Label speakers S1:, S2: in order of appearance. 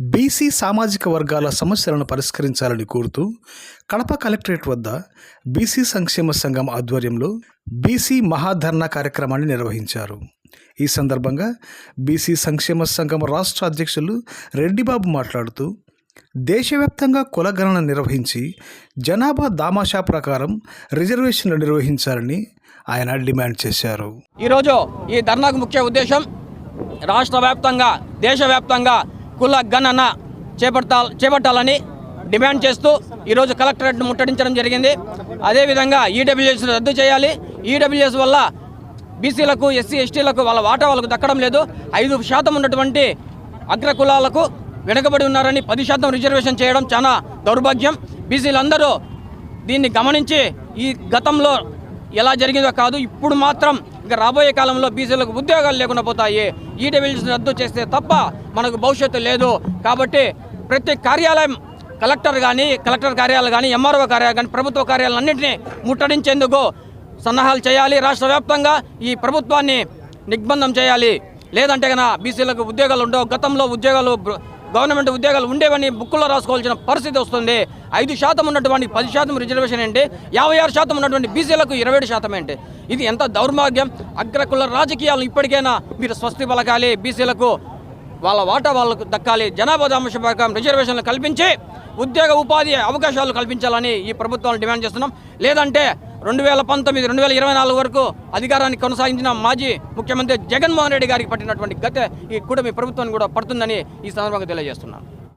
S1: BC సామాజిక వర్గాల సమస్యలను పరిష్కరించాలని కోరుతూ కడప కలెక్టరేట్ వద్ద బీసీ సంక్షేమ సంఘం ఆధ్వర్యంలో బీసీ మహాధర్నా కార్యక్రమాన్ని నిర్వహించారు. ఈ సందర్భంగా బీసీ సంక్షేమ సంఘం రాష్ట్ర అధ్యక్షులు రెడ్డిబాబు మాట్లాడుతూ దేశవ్యాప్తంగా కులగణన నిర్వహించి జనాభా దామాషా ప్రకారం రిజర్వేషన్లు నిర్వహించాలని ఆయన డిమాండ్ చేశారు.
S2: ఈరోజు ఈ ధర్నాకు ముఖ్య ఉద్దేశం రాష్ట్ర వ్యాప్తంగా దేశవ్యాప్తంగా కుల గణన చేపడతా చేపట్టాలని డిమాండ్ చేస్తూ ఈరోజు కలెక్టరేట్ను ముట్టడించడం జరిగింది. అదేవిధంగా ఈడబ్ల్యూఎస్ రద్దు చేయాలి. ఈడబ్ల్యూఎస్ వల్ల బీసీలకు ఎస్సీ ఎస్టీలకు వాళ్ళ వాటా వాళ్ళకు దక్కడం లేదు. ఐదు శాతం ఉన్నటువంటి అగ్ర కులాలకు వెనుకబడి ఉన్నారని పది శాతం రిజర్వేషన్ చేయడం చాలా దౌర్భాగ్యం. బీసీలందరూ దీన్ని గమనించి ఈ గతంలో ఎలా జరిగిందో కాదు ఇప్పుడు మాత్రం ఇంకా రాబోయే కాలంలో బీసీలకు ఉద్యోగాలు లేకుండా పోతాయి. ఈడబ్ల్యూస్ రద్దు చేస్తే తప్ప మనకు భవిష్యత్తు లేదు. కాబట్టి ప్రతి కార్యాలయం కలెక్టర్ కానీ కలెక్టర్ కార్యాలయాలు కానీ ఎంఆర్ఓ కార్యాలయం కానీ ప్రభుత్వ కార్యాలయాలన్నింటినీ ముట్టడించేందుకు సన్నాహాలు చేయాలి. రాష్ట్ర వ్యాప్తంగా ఈ ప్రభుత్వాన్ని నిగ్బంధం చేయాలి. లేదంటే కనుక బీసీలకు ఉద్యోగాలు ఉండవు. గతంలో ఉద్యోగాలు గవర్నమెంట్ ఉద్యోగాలు ఉండేవని బుక్కుల్లో రాసుకోవాల్సిన పరిస్థితి వస్తుంది. ఐదు శాతం ఉన్నటువంటి పది శాతం రిజర్వేషన్ ఏంటి? యాభై ఆరు శాతం ఉన్నటువంటి బీసీలకు ఇరవై ఏడు శాతం ఏంటి? ఇది ఎంత దౌర్భాగ్యం? అగ్రకుల రాజకీయాలు ఇప్పటికైనా మీరు స్వస్తి పలకాలి బీసీలకు వాళ్ళ వాటా వాళ్ళకు దక్కాలి. జనాభా దామశ ప్రకారం రిజర్వేషన్లు కల్పించి ఉద్యోగ ఉపాధి అవకాశాలు కల్పించాలని ఈ ప్రభుత్వాన్ని డిమాండ్ చేస్తున్నాం. లేదంటే రెండు వేల పంతొమ్మిది రెండు వేల ఇరవై నాలుగు వరకు అధికారాన్ని కొనసాగించిన మాజీ ముఖ్యమంత్రి జగన్మోహన్ రెడ్డి గారికి పట్టినటువంటి గత ఈ కూటమి ప్రభుత్వాన్ని కూడా పడుతుందని ఈ సందర్భంగా తెలియజేస్తున్నాను.